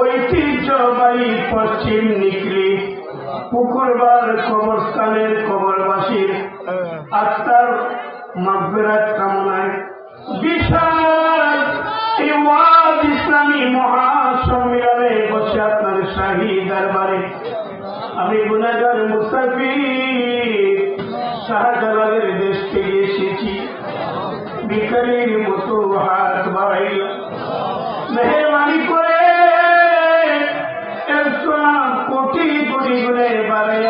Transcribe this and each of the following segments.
ঐতিহ্যবাহী পশ্চিম নিকলি পুকুরবার কবরস্থানের কবরবাসীর আত্মার মাগবেরাত কামনা মহাসম্মিলনে বসে আপনার শাহী দরবারে। আমি গুনাগার মুসাফির শাহজালালের দেশ থেকে এসেছি। বিকারির মতো হাত বাড়াইল। মেহরবানি করে একশো কোটি কোটি গুণে বাড়াইয়া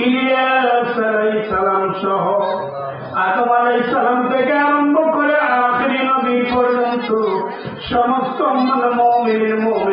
ইলিয়াস সহ আদম আলাই সালাম থেকে আরম্ভ করে আখরি নবী পর্যন্ত সমস্ত মমিনের মমিন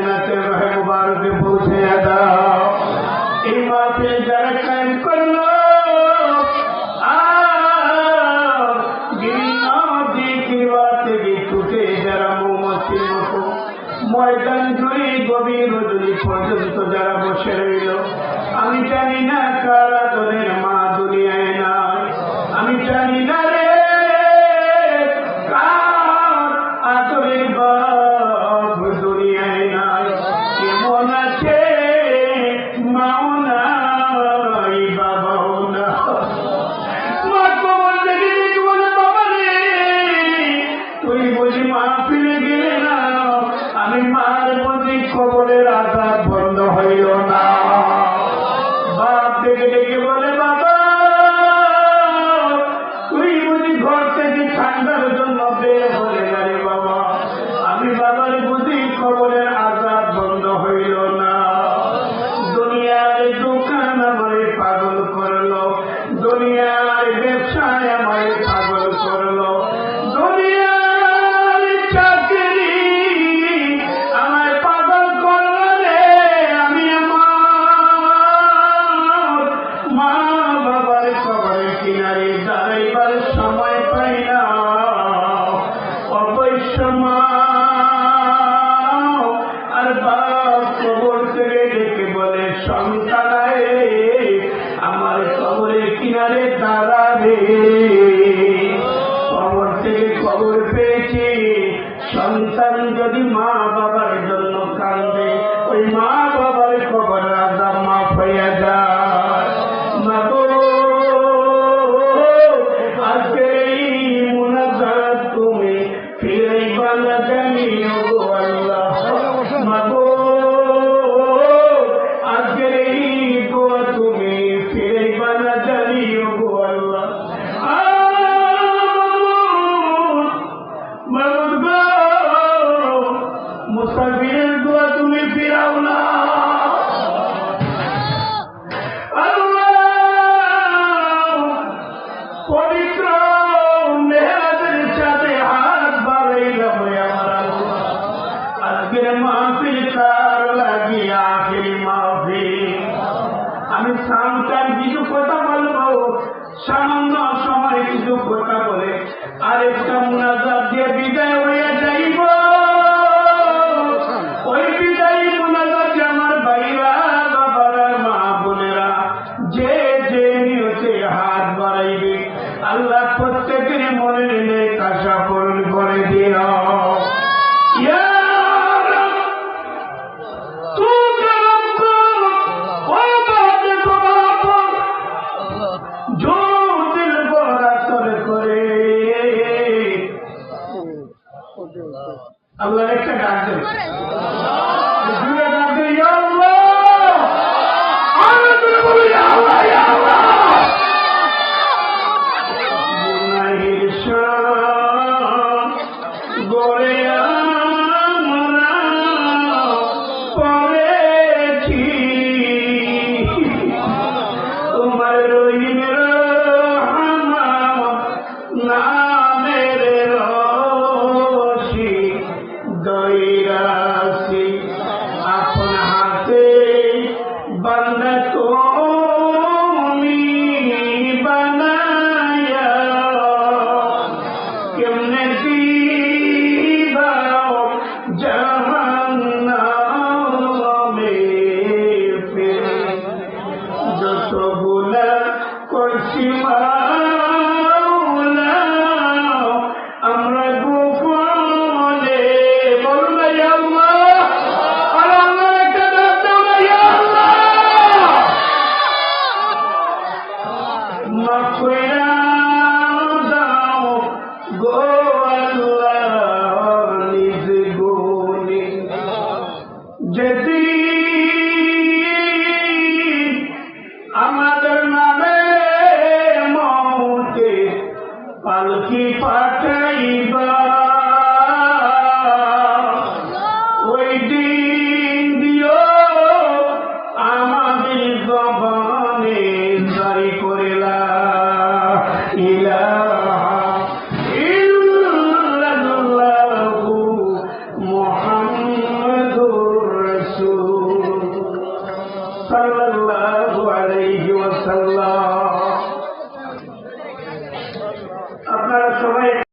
দুনিয়ার ব্যবসায় আমায় পাগল আমি মা বাবার খবরের কিনারে দা हमारे অন্য বিদায় হইয়া যাইব। ওই বিদায় মুনাজাত আমার মা, বোনেরা, যে যে নিয়তে হাত বাড়াইবে, আল্লাহ প্রত্যেকের মনে নেই अमेरिका डाक्टर Pacaíba.